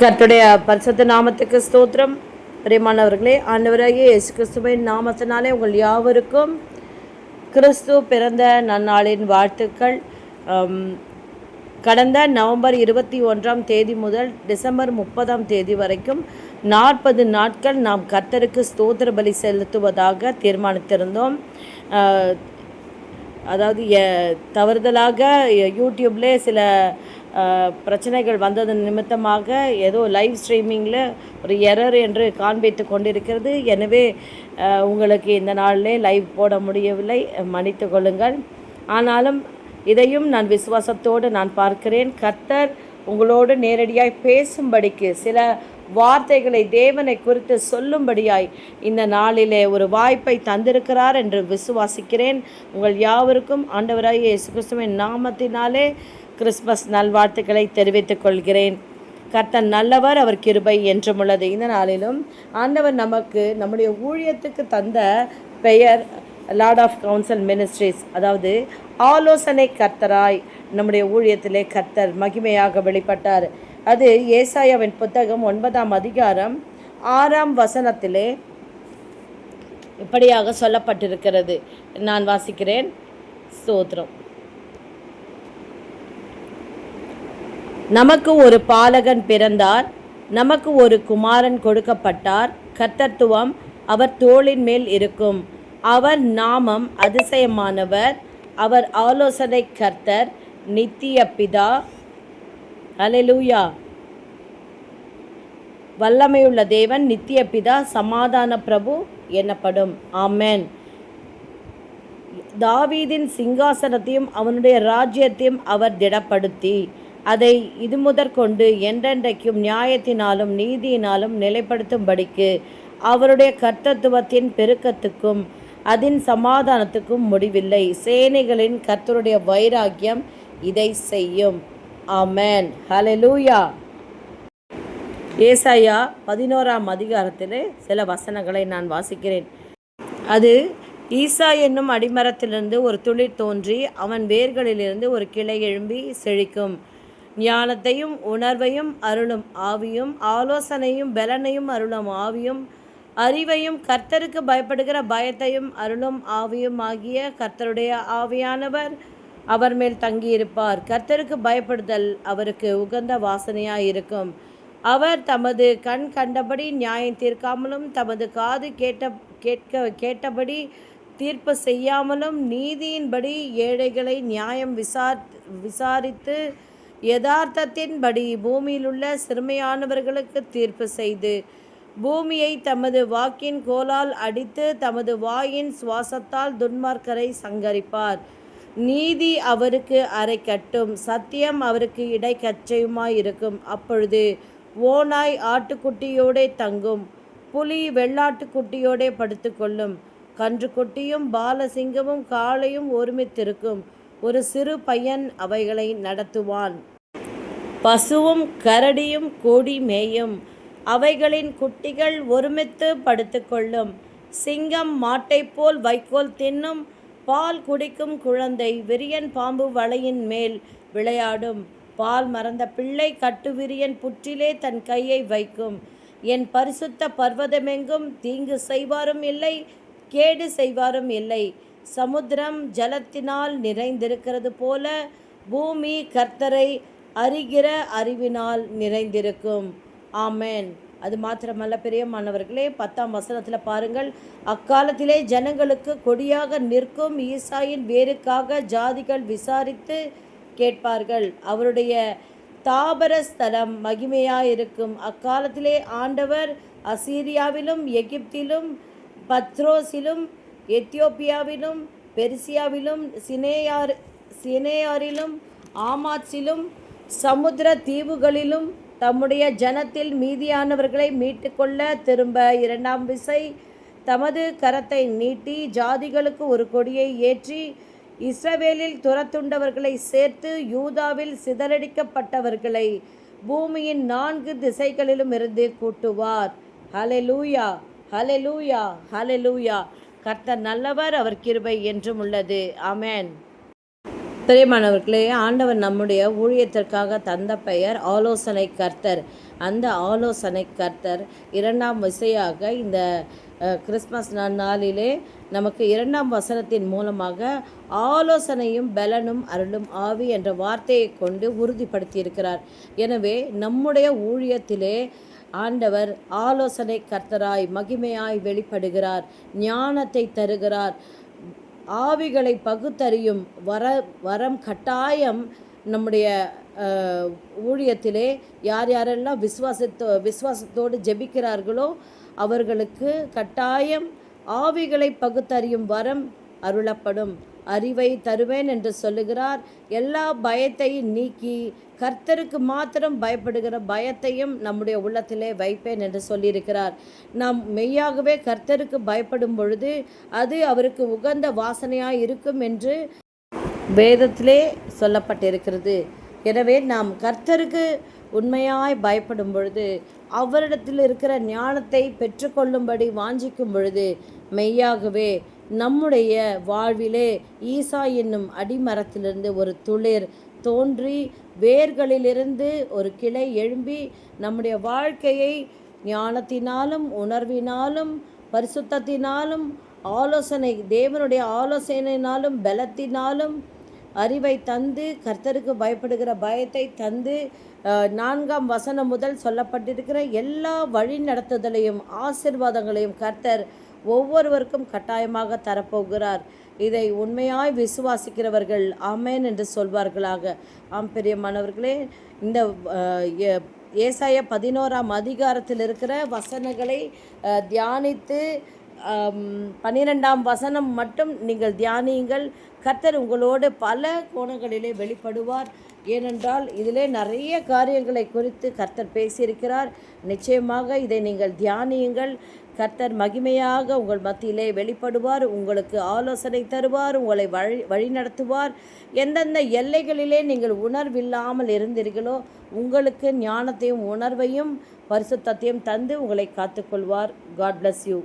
கர்த்துடைய பரிசுத்த நாமத்துக்கு ஸ்தோத்திரம். பிரியமானவர்களே ஆண்டவராகிய இயேசு கிறிஸ்துவின் நாமத்தினாலே உங்கள் யாவருக்கும் கிறிஸ்து பிறந்த நன்னாளின் வாழ்த்துக்கள். கடந்த நவம்பர் இருபத்தி ஒன்றாம் தேதி முதல் டிசம்பர் முப்பதாம் தேதி வரைக்கும் நாற்பது நாட்கள் நாம் கர்த்தருக்கு ஸ்தோத்திர பலி செலுத்துவதாக தீர்மானித்திருந்தோம். ஆஹ், அதாவது தவறுதலாக யூடியூப்லேயே சில பிரச்சனைகள் வந்தது நிமித்தமாக ஏதோ லைவ் ஸ்ட்ரீமிங்கில் ஒரு எரர் என்று காண்பித்து கொண்டிருக்கிறது. எனவே உங்களுக்கு இந்த நாளிலே லைவ் போட முடியவில்லை. மன்னித்து கொள்ளுங்கள். ஆனாலும் இதையும் நான் விசுவாசத்தோடு நான் பார்க்கிறேன். கர்த்தர் உங்களோடு நேரடியாய் பேசும்படிக்கு சில வார்த்தைகளை தேவனை குறித்து சொல்லும்படியாய் இந்த நாளிலே ஒரு வாய்ப்பை தந்திருக்கிறார் என்று விசுவாசிக்கிறேன். உங்கள் யாவருக்கும் ஆண்டவராகிய இயேசு கிறிஸ்துவின் நாமத்தினாலே கிறிஸ்மஸ் நல்வாழ்த்துக்களை தெரிவித்துக் கொள்கிறேன். கர்த்தர் நல்லவர் அவர் கிருபை என்றும் உள்ளது. இந்த நாளிலும் ஆண்டவர் நமக்கு நம்முடைய ஊழியத்துக்கு தந்த பெயர் லார்ட் ஆஃப் கவுன்சில் மினிஸ்ட்ரிஸ் அதாவது ஆலோசனை கர்த்தராய் நம்முடைய ஊழியத்திலே கர்த்தர் மகிமையாக வெளிப்பட்டார். அது ஏசாயாவின் புத்தகம் ஒன்பதாம் அதிகாரம் ஆறாம் வசனத்திலே இப்படியாக சொல்லப்பட்டிருக்கிறது. நான் வாசிக்கிறேன். ஸ்தோத்திரம். நமக்கு ஒரு பாலகன் பிறந்தார் நமக்கு ஒரு குமாரன் கொடுக்கப்பட்டார் கர்த்தத்துவம் அவர் தோளின் மேல் இருக்கும். அவர் நாமம் அதிசயமானவர் அவர் ஆலோசனை கர்த்தர் நித்திய பிதா. அலெலூயா வல்லமையுள்ள தேவன் நித்திய பிதா சமாதான பிரபு எனப்படும். ஆமேன். தாவீதின் சிங்காசனத்தையும் அவனுடைய ராஜ்யத்தையும் அவர் திடப்படுத்தி. அதை இது முதற்கொண்டு என்றென்றைக்கும் நியாயத்தினாலும் நீதியினாலும் நிலைப்படுத்தும்படிக்கு அவருடைய கர்த்தத்துவத்தின் பெருக்கத்துக்கும் அதன் சமாதானத்துக்கும் முடிவில்லை. சேனைகளின் கர்த்தருடைய வைராக்கியம் இதை செய்யும். ஆமென். ஹலெலூயா ஏசாயா பதினோராம் அதிகாரத்திலே சில வசனங்களை நான் வாசிக்கிறேன். அது ஈசா என்னும் அடிமரத்திலிருந்து ஒரு துளிர் தோன்றி அவன் வேர்களிலிருந்து ஒரு கிளை எழும்பி செழிக்கும். ஞானத்தையும் உணர்வையும் அருளும் ஆவியும் ஆலோசனையும் பலனையும் அருளும் ஆவியும் அறிவையும் கர்த்தருக்கு பயப்படுகிற பயத்தையும் அருளும் ஆவியும் ஆகிய கர்த்தருடைய ஆவியானவர் அவர் மேல் தங்கியிருப்பார். கர்த்தருக்கு பயப்படுதல் அவருக்கு உகந்த வாசனையாக இருக்கும் அவர் தமது கண் கண்டபடி நியாயம் தீர்க்காமலும் தமது காது கேட்ட கேட்க கேட்டபடி தீர்ப்பு செய்யாமலும் நீதியின்படி ஏழைகளை நியாயம் விசார் விசாரித்து யதார்த்தத்தின்படி பூமியிலுள்ள சிறுமையானவர்களுக்கு தீர்ப்பு செய்து பூமியை தமது வாக்கின் கோலால் அடித்து தமது வாயின் சுவாசத்தால் துன்மார்க்கரை சங்கரிப்பார். நீதி அவருக்கு அரைக்கட்டும் சத்தியம் அவருக்கு இடைக்கச்சையுமாயிருக்கும். அப்பொழுது ஓநாய் ஆட்டுக்குட்டியோடே தங்கும் புலி வெள்ளாட்டுக்குட்டியோடே படுத்துக்கொள்ளும். கன்றுக்குட்டியும் பாலசிங்கமும் காளையும் ஒருமித்திருக்கும். ஒரு சிறு பையன் அவைகளை நடத்துவான். பசுவும் கரடியும் கூடி மேயும். அவைகளின் குட்டிகள் ஒருமித்து படுத்துக்கொள்ளும் சிங்கம் மாட்டைப் போல் வைக்கோல் தின்னும். பால் குடிக்கும் குழந்தை விரியன் பாம்பு வலையின் மேல் விளையாடும். பால் மறந்த பிள்ளை கட்டுவிரியன் புற்றிலே தன் கையை வைக்கும். என் பரிசுத்த பர்வதமெங்கும் தீங்கு செய்வாரும் இல்லை கேடு செய்வாரும் இல்லை. சமுத்திரம் ஜலத்தினால் நிறைந்திருக்கிறது போல பூமி கர்த்தரை அறிகிற அறிவினால் நிறைந்திருக்கும். ஆமென். அது மாத்திரமல்ல பிரியமானவர்களே பத்தாம் வசனத்தில் பாருங்கள். அக்காலத்திலே ஜனங்களுக்கு கொடியாக நிற்கும் ஈசாயின் வேருக்காக ஜாதிகள் விசாரித்து கேட்பார்கள். அவருடைய தாபர ஸ்தலம் மகிமையாயிருக்கும். அக்காலத்திலே ஆண்டவர் அசீரியாவிலும் எகிப்திலும் பத்ரோஸிலும் எத்தியோப்பியாவிலும் பெர்சியாவிலும் சினேயார் சினேயாரிலும் ஆமாட்சிலும் சமுத்திர தீவுகளிலும் தம்முடைய ஜனத்தில் மீதியானவர்களை மீட்டுக்கொள்ள திரும்ப இரண்டாம் விசை தமது கரத்தை நீட்டி ஜாதிகளுக்கு ஒரு கொடியை ஏற்றி இஸ்ரவேலில் துரத்துண்டவர்களை சேர்த்து யூதாவில் சிதறடிக்கப்பட்டவர்களை பூமியின் நான்கு திசைகளிலும் இருந்து கூட்டுவார். ஹலெலூயா ஹலெலூயா ஹலெலூயா கர்த்தர் நல்லவர் அவர் கிருபை என்றும் உள்ளது. அமேன் பிரியமானவர்களே ஆண்டவர் நம்முடைய ஊழியத்திற்காக தந்த பெயர் ஆலோசனை கர்த்தர். அந்த ஆலோசனை கர்த்தர் இரண்டாம் விசையாக இந்த கிறிஸ்மஸ் நாளிலே நமக்கு இரண்டாம் வசனத்தின் மூலமாக ஆலோசனையும் பலனும் அருளும் ஆவி என்ற வார்த்தையை கொண்டு உறுதிப்படுத்தியிருக்கிறார். எனவே நம்முடைய ஊழியத்திலே ஆண்டவர் ஆலோசனை கர்த்தராய் மகிமையாய் வெளிப்படுகிறார் ஞானத்தை தருகிறார். ஆவிகளை பகுத்தறியும் வர வரம் கட்டாயம் நம்முடைய ஊழியத்திலே யார் யாரெல்லாம் விசுவாசத்தோ விசுவாசத்தோடு ஜெபிக்கிறார்களோ அவர்களுக்கு கட்டாயம் ஆவிகளை பகுத்தறியும் வரம் அருளப்படும். அறிவை தருவேன் என்று சொல்லுகிறார். எல்லா பயத்தையும் நீக்கி கர்த்தருக்கு மாத்திரம் பயப்படுகிற பயத்தையும் நம்முடைய உள்ளத்திலே வைப்பேன் என்று சொல்லியிருக்கிறார். நாம் மெய்யாகவே கர்த்தருக்கு பயப்படும் பொழுது அது அவருக்கு உகந்த வாசனையாக இருக்கும் என்று வேதத்திலே சொல்லப்பட்டிருக்கிறது. எனவே நாம் கர்த்தருக்கு உண்மையாய் பயப்படும் பொழுது அவரிடத்தில் இருக்கிற ஞானத்தை பெற்றுக்கொள்ளும்படி வாஞ்சிக்கும் பொழுது மெய்யாகவே நம்முடைய வாழ்விலே ஈசா என்னும் அடிமரத்திலிருந்து ஒரு துளிர் தோன்றி வேர்களிலிருந்து ஒரு கிளை எழும்பி நம்முடைய வாழ்க்கையை ஞானத்தினாலும் உணர்வினாலும் பரிசுத்தத்தினாலும் ஆலோசனை தேவனுடைய ஆலோசனையினாலும் பலத்தினாலும் அறிவை தந்து கர்த்தருக்கு பயப்படுகிற பயத்தை தந்து நான்காம் வசனம் முதல் சொல்லப்பட்டிருக்கிற எல்லா வழி நடத்துதலையும் ஆசிர்வாதங்களையும் கர்த்தர் ஒவ்வொருவருக்கும் கட்டாயமாக தரப்போகிறார். இதை உண்மையாய் விசுவாசிக்கிறவர்கள் ஆமேன் என்று சொல்வார்களாக. ஆம் பெரியமானவர்களே இந்த ஏசாய பதினோராம் அதிகாரத்தில் இருக்கிற வசனங்களை தியானித்து பன்னிரெண்டாம் வசனம் மட்டும் நீங்கள் தியானியுங்கள். கர்த்தர் உங்களோடு பல கோணங்களிலே வெளிப்படுவார். ஏனென்றால் இதிலே நிறைய காரியங்களை குறித்து கர்த்தர் பேசியிருக்கிறார். நிச்சயமாக இதை நீங்கள் தியானியுங்கள். கர்த்தர் மகிமையாக உங்கள் மத்தியிலே வெளிப்படுவார் உங்களுக்கு ஆலோசனை தருவார் உங்களை வழி வழிநடத்துவார். எந்தெந்த எல்லைகளிலே நீங்கள் உணர்வில்லாமல் இருந்தீர்களோ உங்களுக்கு ஞானத்தையும் உணர்வையும் பரிசுத்தத்தையும் தந்து உங்களை காத்துக்கொள்வார். God bless you